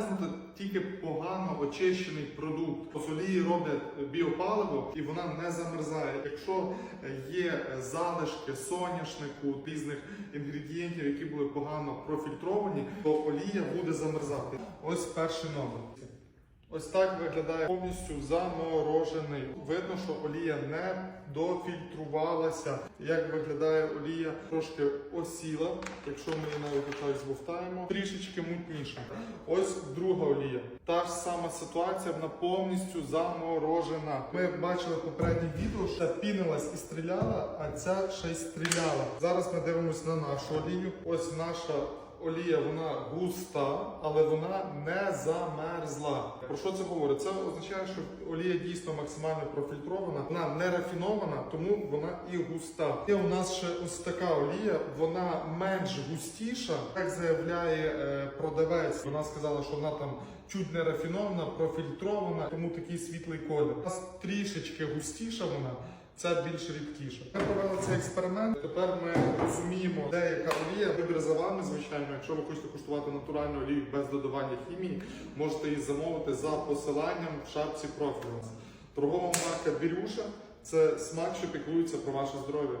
замерзнути тільки погано очищений продукт. З олії роблять біопаливо і вона не замерзає. Якщо є залишки соняшнику, різних інгредієнтів, які були погано профільтровані, то олія буде замерзати. Ось перший номер. Ось так виглядає повністю заморожений. Видно, що олія не дофільтрувалася. Як виглядає олія, трошки осіла. Якщо ми її навіть отак збовтаємо, трішечки мутніша. Ось друга олія. Та ж сама ситуація, вона повністю заморожена. Ми бачили попереднє відео, що пінилась і стріляла, а ця ще й стріляла. Зараз ми дивимося на нашу олію. Ось наша олія вона густа, але вона не замерзла. Про що це говорить? Це означає, що олія дійсно максимально профільтрована, вона не рафінована, тому вона і густа. Є у нас ще ось така олія, вона менш густіша, як заявляє е, продавець. Вона сказала, що вона там чуть не рафінована, профільтрована, тому такий світлий колір. У нас трішечки густіша вона. Це більш рідкіше. Ми провели цей експеримент. Тепер ми розуміємо, де яка олія. Вибір за вами, звичайно. Якщо ви хочете куштувати натуральну олію без додавання хімії, можете її замовити за посиланням в шапці профілю. Торгова марка Бірюша це смак, що піклується про ваше здоров'я.